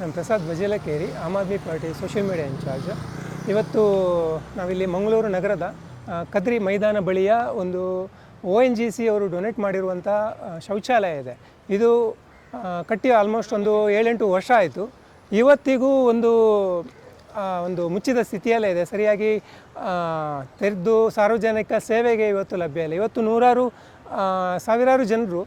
ನಾನು Prasad Bajelakeri, Aam Aadmi party social media incharge ಇವತ್ತು ನಾವಿಲ್ಲಿ ಮಂಗಳೂರು ನಗರದ ಕದ್ರಿ ಮೈದಾನ ಬಳಿಯ ಒಂದು ಒ ಎನ್ ಜಿ ಸಿ ಅವರು ಡೊನೇಟ್ ಮಾಡಿರುವಂಥ ಶೌಚಾಲಯ ಇದೆ. ಇದು ಕಟ್ಟಿ ಆಲ್ಮೋಸ್ಟ್ ಒಂದು ಏಳೆಂಟು ವರ್ಷ ಆಯಿತು. ಇವತ್ತಿಗೂ ಒಂದು ಒಂದು ಮುಚ್ಚಿದ ಸ್ಥಿತಿಯಲ್ಲೇ ಇದೆ. ಸರಿಯಾಗಿ ತೆರೆದು ಸಾರ್ವಜನಿಕ ಸೇವೆಗೆ ಇವತ್ತು ಲಭ್ಯ ಇಲ್ಲ. ಇವತ್ತು ನೂರಾರು ಸಾವಿರಾರು ಜನರು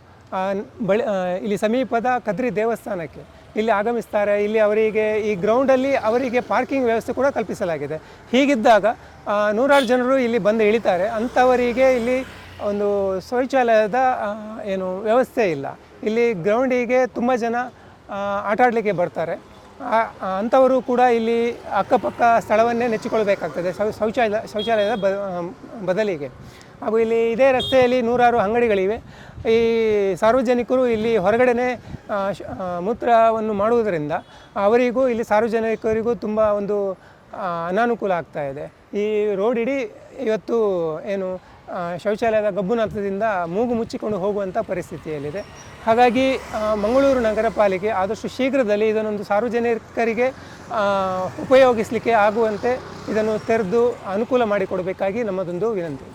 ಬಳಿ ಇಲ್ಲಿ ಸಮೀಪದ ಕದ್ರಿ ದೇವಸ್ಥಾನಕ್ಕೆ ಇಲ್ಲಿ ಆಗಮಿಸ್ತಾರೆ. ಇಲ್ಲಿ ಅವರಿಗೆ ಈ ಗ್ರೌಂಡಲ್ಲಿ ಅವರಿಗೆ ಪಾರ್ಕಿಂಗ್ ವ್ಯವಸ್ಥೆ ಕೂಡ ಕಲ್ಪಿಸಲಾಗಿದೆ. ಹೀಗಿದ್ದಾಗ ನೂರಾರು ಜನರು ಇಲ್ಲಿ ಬಂದು ಇಳಿತಾರೆ. ಅಂಥವರಿಗೆ ಇಲ್ಲಿ ಒಂದು ಶೌಚಾಲಯದ ಏನು ವ್ಯವಸ್ಥೆ ಇಲ್ಲ. ಇಲ್ಲಿ ಗ್ರೌಂಡಿಗೆ ತುಂಬ ಜನ ಆಟಾಡಲಿಕ್ಕೆ ಬರ್ತಾರೆ. ಅಂಥವರು ಕೂಡ ಇಲ್ಲಿ ಅಕ್ಕಪಕ್ಕ ಸ್ಥಳವನ್ನೇ ನೆಚ್ಚಿಕೊಳ್ಬೇಕಾಗ್ತದೆ ಶೌಚಾಲಯ ಶೌಚಾಲಯದ ಬದಲಿಗೆ. ಹಾಗೂ ಇಲ್ಲಿ ಇದೇ ರಸ್ತೆಯಲ್ಲಿ ನೂರಾರು ಅಂಗಡಿಗಳಿವೆ. ಈ ಸಾರ್ವಜನಿಕರು ಇಲ್ಲಿ ಹೊರಗಡೆನೆ ಮೂತ್ರವನ್ನು ಮಾಡುವುದರಿಂದ ಅವರಿಗೂ ಇಲ್ಲಿ ಸಾರ್ವಜನಿಕರಿಗೂ ತುಂಬ ಒಂದು ಅನಾನುಕೂಲ ಆಗ್ತಾ ಇದೆ. ಈ ರೋಡ್ ಇಡೀ ಇವತ್ತು ಏನು ಶೌಚಾಲಯದ ಗಬ್ಬುನಾಥದಿಂದ ಮೂಗು ಮುಚ್ಚಿಕೊಂಡು ಹೋಗುವಂಥ ಪರಿಸ್ಥಿತಿಯಲ್ಲಿದೆ. ಹಾಗಾಗಿ ಮಂಗಳೂರು ನಗರ ಪಾಲಿಕೆ ಆದಷ್ಟು ಶೀಘ್ರದಲ್ಲಿ ಇದನ್ನೊಂದು ಸಾರ್ವಜನಿಕರಿಗೆ ಉಪಯೋಗಿಸಲಿಕ್ಕೆ ಆಗುವಂತೆ ಇದನ್ನು ತೆರೆದು ಅನುಕೂಲ ಮಾಡಿಕೊಡಬೇಕಾಗಿ ನಮ್ಮದೊಂದು ವಿನಂತಿ.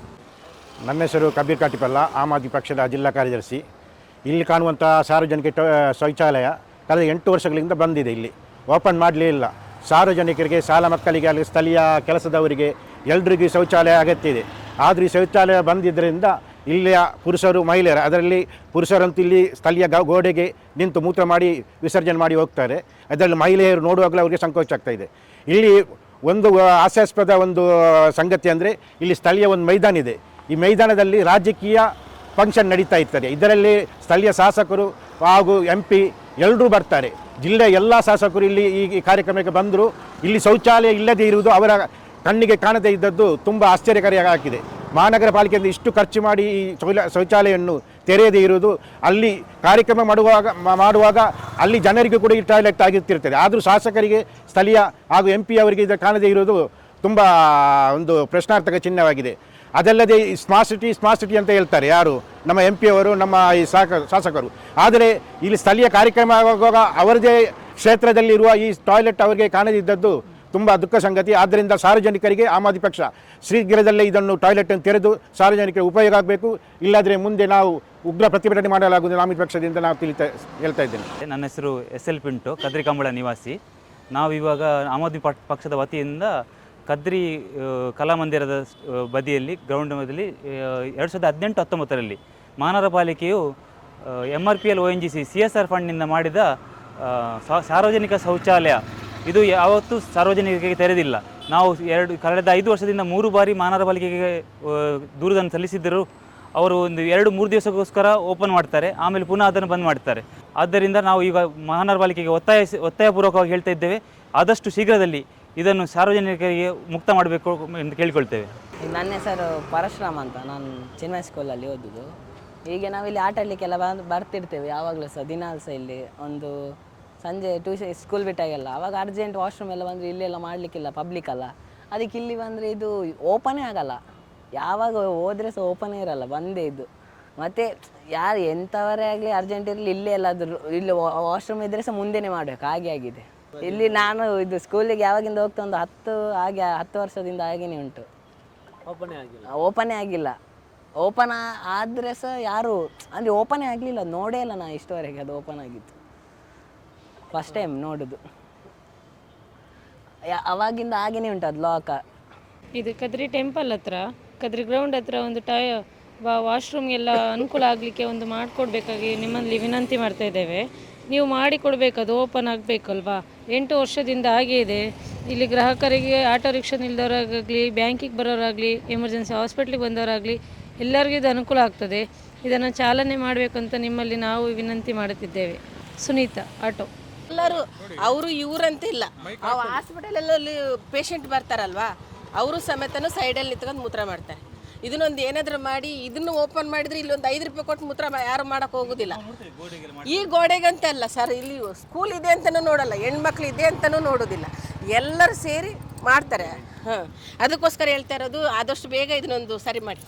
ನನ್ನ ಹೆಸರು ಕಬೀರ್ ಕಾಟಿಪಲ್ಲ, ಆಮ್ ಆದ್ಮಿ ಪಕ್ಷದ ಜಿಲ್ಲಾ ಕಾರ್ಯದರ್ಶಿ. ಇಲ್ಲಿ ಕಾಣುವಂಥ ಸಾರ್ವಜನಿಕ ಶೌಚಾಲಯ ಕಳೆದ ಎಂಟು ವರ್ಷಗಳಿಂದ ಬಂದಿದೆ ಇಲ್ಲಿ. ಓಪನ್ ಮಾಡಲೇ ಇಲ್ಲ. ಸಾರ್ವಜನಿಕರಿಗೆ, ಶಾಲಾ ಮಕ್ಕಳಿಗೆ ಅಲ್ಲಿ ಸ್ಥಳೀಯ ಕೆಲಸದವರಿಗೆ ಎಲ್ರಿಗೂ ಶೌಚಾಲಯ ಅಗತ್ಯ ಇದೆ ಆದರೆ ಈ ಶೌಚಾಲಯ ಬಂದಿದ್ದರಿಂದ ಇಲ್ಲಿಯ ಪುರುಷರು, ಮಹಿಳೆಯರು, ಅದರಲ್ಲಿ ಪುರುಷರಂತೂ ಇಲ್ಲಿ ಸ್ಥಳೀಯ ಗೋಡೆಗೆ ನಿಂತು ಮೂತ್ರ ಮಾಡಿ ವಿಸರ್ಜನೆ ಮಾಡಿ ಹೋಗ್ತಾರೆ. ಅದರಲ್ಲಿ ಮಹಿಳೆಯರು ನೋಡುವಾಗಲೂ ಅವರಿಗೆ ಸಂಕೋಚ ಆಗ್ತಾ ಇಲ್ಲಿ ಒಂದು ಹಾಸ್ಯಾಸ್ಪದ ಒಂದು ಸಂಗತಿ ಅಂದರೆ ಇಲ್ಲಿ ಸ್ಥಳೀಯ ಒಂದು ಮೈದಾನ ಇದೆ. ಈ ಮೈದಾನದಲ್ಲಿ ರಾಜಕೀಯ ಫಂಕ್ಷನ್ ನಡೀತಾ ಇರ್ತದೆ. ಇದರಲ್ಲಿ ಸ್ಥಳೀಯ ಶಾಸಕರು ಹಾಗೂ ಎಂ ಪಿ ಎಲ್ಲರೂ ಬರ್ತಾರೆ. ಜಿಲ್ಲೆಯ ಎಲ್ಲ ಶಾಸಕರು ಇಲ್ಲಿ ಈ ಕಾರ್ಯಕ್ರಮಕ್ಕೆ ಬಂದರು. ಇಲ್ಲಿ ಶೌಚಾಲಯ ಇಲ್ಲದೇ ಇರುವುದು ಅವರ ಕಣ್ಣಿಗೆ ಕಾಣದೇ ಇದ್ದದ್ದು ತುಂಬ ಆಶ್ಚರ್ಯಕಾರಿಯಾಗಿದೆ ಮಹಾನಗರ ಪಾಲಿಕೆಯಿಂದ ಇಷ್ಟು ಖರ್ಚು ಮಾಡಿ ಈ ಶೌಚಾಲಯವನ್ನು ತೆರೆಯದೇ ಇರುವುದು ಅಲ್ಲಿ ಕಾರ್ಯಕ್ರಮ ಮಾಡುವಾಗ ಮಾಡುವಾಗ ಅಲ್ಲಿ ಜನರಿಗೂ ಕೂಡ ಈ ಟಾಯ್ಲೆಟ್ ಆಗಿರ್ತಿರ್ತದೆ. ಆದರೂ ಶಾಸಕರಿಗೆ, ಸ್ಥಳೀಯ ಹಾಗೂ ಎಂ ಪಿ ಅವರಿಗೆ ಇದು ಕಾಣದೇ ಇರುವುದು ತುಂಬ ಒಂದು ಪ್ರಶ್ನಾರ್ಥಕ ಚಿಹ್ನವಾಗಿದೆ ಅದಲ್ಲದೆ ಈ ಸ್ಮಾರ್ಟ್ ಸಿಟಿ ಸ್ಮಾರ್ಟ್ ಸಿಟಿ ಅಂತ ಹೇಳ್ತಾರೆ ಯಾರು? ನಮ್ಮ ಎಂ ಪಿ ಅವರು, ನಮ್ಮ ಈ ಶಾಸಕರು. ಆದರೆ ಇಲ್ಲಿ ಸ್ಥಳೀಯ ಕಾರ್ಯಕ್ರಮ ಆಗುವಾಗ ಅವರದೇ ಕ್ಷೇತ್ರದಲ್ಲಿರುವ ಈ ಟಾಯ್ಲೆಟ್ ಅವರಿಗೆ ಕಾಣದಿದ್ದದ್ದು ತುಂಬ ದುಃಖ ಸಂಗತಿ. ಆದ್ದರಿಂದ ಸಾರ್ವಜನಿಕರಿಗೆ ಆಮ್ ಆದ್ಮಿ ಪಕ್ಷ ಶೀಘ್ರದಲ್ಲೇ ಇದನ್ನು ಟಾಯ್ಲೆಟನ್ನು ತೆರೆದು ಸಾರ್ವಜನಿಕರಿಗೆ ಉಪಯೋಗ ಆಗಬೇಕು. ಇಲ್ಲಾದರೆ ಮುಂದೆ ನಾವು ಉಗ್ರ ಪ್ರತಿಭಟನೆ ಮಾಡಲಾಗುವುದು ಆಮ್ ಆದ್ಮಿ ಪಕ್ಷದಿಂದ ನಾವು ತಿಳಿತಾ, ಹೇಳ್ತಾ ಇದ್ದೇನೆ. ನನ್ನ ಹೆಸರು ಎಸ್ ಎಲ್ ಪಿಂಟು, ಕದ್ರಿಕಂಬಳ ನಿವಾಸಿ. ನಾವು ಇವಾಗ ಆಮ್ ಆದ್ಮಿ ಪಕ್ಷದ ವತಿಯಿಂದ ಕದ್ರಿ ಕಲಾಮಂದಿರದ ಬದಿಯಲ್ಲಿ ಗ್ರೌಂಡ್ ಬದಿಯಲ್ಲಿ ಎರಡು ಸಾವಿರದ ಹದಿನೆಂಟು, ಹತ್ತೊಂಬತ್ತರಲ್ಲಿ ಮಾನವರ ಪಾಲಿಕೆಯು M R P L O N G C C S R ಫಂಡ್ನಿಂದ ಮಾಡಿದ ಸಾರ್ವಜನಿಕ ಶೌಚಾಲಯ. ಇದು ಯಾವತ್ತೂ ಸಾರ್ವಜನಿಕರಿಗೆ ತೆರೆದಿಲ್ಲ. ನಾವು ಎರಡು, ಕಳೆದ ಐದು ವರ್ಷದಿಂದ ಮೂರು ಬಾರಿ ಮಾನವರ ಪಾಲಿಕೆಗೆ ದೂರದನ್ನು ಸಲ್ಲಿಸಿದ್ದರೂ. ಅವರು ಒಂದು ಎರಡು, ಮೂರು ದಿವಸಕ್ಕೋಸ್ಕರ ಓಪನ್ ಮಾಡ್ತಾರೆ. ಆಮೇಲೆ ಪುನಃ ಅದನ್ನು ಬಂದ್ ಮಾಡ್ತಾರೆ. ಆದ್ದರಿಂದ ನಾವು ಈಗ ಮಹಾನಗರ ಪಾಲಿಕೆಗೆ ಒತ್ತಾಯ ಒತ್ತಾಯಪೂರ್ವಕವಾಗಿ ಹೇಳ್ತಾ ಇದ್ದೇವೆ. ಆದಷ್ಟು ಶೀಘ್ರದಲ್ಲಿ ಇದನ್ನು ಸಾರ್ವಜನಿಕರಿಗೆ ಮುಕ್ತ ಮಾಡಬೇಕು ಎಂದು ಕೇಳಿಕೊಳ್ತೇವೆ. ನನ್ನ ಹೆಸರು ಪರಶುರಾಮ್ ಅಂತ. ನಾನು ಚಿನ್ಮಯ ಸ್ಕೂಲಲ್ಲಿ ಓದಿದ್ದು ಹೀಗೆ ನಾವಿಲ್ಲಿ ಆಟ ಆಡಲಿಕ್ಕೆಲ್ಲ ಬಂದು ಬರ್ತಿರ್ತೇವೆ. ಯಾವಾಗಲೂ ಸಹ, ದಿನ ಸಹ ಇಲ್ಲಿ ಒಂದು ಸಂಜೆ ಟ್ಯೂಷನ್ ಸ್ಕೂಲ್ ಬಿಟ್ಟಾಗೆಲ್ಲ. ಅವಾಗ ಅರ್ಜೆಂಟ್ ವಾಶ್ರೂಮ್ ಎಲ್ಲ ಬಂದರೆ ಇಲ್ಲೆಲ್ಲ ಮಾಡಲಿಕ್ಕಿಲ್ಲ ಪಬ್ಲಿಕ್ ಅಲ್ಲ. ಅದಕ್ಕೆ ಇಲ್ಲಿ ಬಂದರೆ ಇದು ಓಪನೇ ಆಗಲ್ಲ. ಯಾವಾಗ ಹೋದರೆ ಸಹ ಓಪನೇ ಇರಲ್ಲ, ಬಂದೇ ಇದು. ಮತ್ತು ಯಾರು ಎಂಥವರೇ ಆಗಲಿ ಅರ್ಜೆಂಟ್ ಇರಲಿ, ಇಲ್ಲೇ ಎಲ್ಲಾದರೂ, ಇಲ್ಲಿ ವಾಶ್ರೂಮ್ ಇದ್ದರೆ ಸಹ ಮುಂದೆನೇ ಮಾಡಬೇಕು. ಹಾಗೆ ಆಗಿದೆ. ಇಲ್ಲಿ ನಾನು ಇದು ಸ್ಕೂಲಿಗೆ ಯಾವಾಗಿಂದ ಹೋಗ್ತಾ ಒಂದು ಹತ್ತು ಹಾಗೆ ಹತ್ತು ವರ್ಷದಿಂದ ಹಾಗೇನೆ ಉಂಟು. ಓಪನೇ ಆಗಿಲ್ಲ? ಓಪನ್ ಆದರೆ ಸಹ ಯಾರು ಅಂದರೆ ಓಪನೇ ಆಗಲಿಲ್ಲ ನೋಡೇ ಇಲ್ಲ ನಾ ಇಷ್ಟವರೆಗೆ ಅದು ಓಪನ್ ಆಗಿತ್ತು. ಫಸ್ಟ್ ಟೈಮ್ ನೋಡುದು. ಯಾ- ಅವಾಗಿಂದ ಹಾಗೇನೆ ಉಂಟು ಅದು ಲಾಕ ಇದು ಕದ್ರಿ ಟೆಂಪಲ್ ಹತ್ರ ಕದ್ರಿ ಗ್ರೌಂಡ್ ಹತ್ರ ಒಂದು ಟೈ ವಾಶ್ರೂಮ್ ಎಲ್ಲ ಅನುಕೂಲ ಆಗಲಿಕ್ಕೆ ಒಂದು ಮಾಡಿಕೊಡ್ಬೇಕಾಗಿ ನಿಮ್ಮಲ್ಲಿ ವಿನಂತಿ ಮಾಡ್ತಾ ಇದ್ದೇವೆ. ನೀವು ಮಾಡಿಕೊಡ್ಬೇಕು, ಅದು ಓಪನ್ ಆಗಬೇಕಲ್ವಾ? ಎಂಟು ವರ್ಷದಿಂದ ಹಾಗೇ ಇದೆ. ಇಲ್ಲಿ ಗ್ರಾಹಕರಿಗೆ ಆಟೋ ರಿಕ್ಷಾ ನಿಲ್ದವರಾಗಲಿ, ಬ್ಯಾಂಕಿಗೆ ಬರೋರಾಗಲಿ ಎಮರ್ಜೆನ್ಸಿ ಹಾಸ್ಪಿಟ್ಲಿಗೆ ಬಂದವರಾಗಲಿ, ಎಲ್ಲರಿಗೂ ಇದು ಅನುಕೂಲ ಆಗ್ತದೆ. ಇದನ್ನು ಚಾಲನೆ ಮಾಡಬೇಕಂತ ನಿಮ್ಮಲ್ಲಿ ನಾವು ವಿನಂತಿ ಮಾಡುತ್ತಿದ್ದೇವೆ. ಸುನೀತಾ, ಆಟೋ. ಎಲ್ಲರೂ, ಅವರು ಇವರಂತ ಇಲ್ಲ ಹಾಸ್ಪಿಟಲಲ್ಲಿ ಪೇಷಂಟ್ ಬರ್ತಾರಲ್ವಾ? ಅವರು ಸಮೇತನೂ ಸೈಡಲ್ಲಿ ನಿಂತ್ಕೊಂಡು ಮೂತ್ರ ಮಾಡ್ತಾರೆ. ಇದನ್ನೊಂದು ಏನಾದರೂ ಮಾಡಿ, ಇದನ್ನು ಓಪನ್ ಮಾಡಿದ್ರೆ ಇಲ್ಲೊಂದು ಐದು ರೂಪಾಯಿ ಕೊಟ್ಟು ಮೂತ್ರ ಯಾರು ಮಾಡಕ್ಕೆ ಹೋಗೋದಿಲ್ಲ. ಈ ಗೋಡೆಗಂತ ಅಲ್ಲ ಸರ್ ಇಲ್ಲಿ ಸ್ಕೂಲ್ ಇದೆ ಅಂತಲೂ ನೋಡಲ್ಲ, ಹೆಣ್ಮಕ್ಳು ಇದೆ ಅಂತಲೂ ನೋಡೋದಿಲ್ಲ. ಎಲ್ಲರೂ ಸೇರಿ ಮಾಡ್ತಾರೆ. ಹಾಂ, ಅದಕ್ಕೋಸ್ಕರ ಹೇಳ್ತಾ ಇರೋದು, ಆದಷ್ಟು ಬೇಗ ಇದನ್ನೊಂದು ಸರಿ ಮಾಡಿ.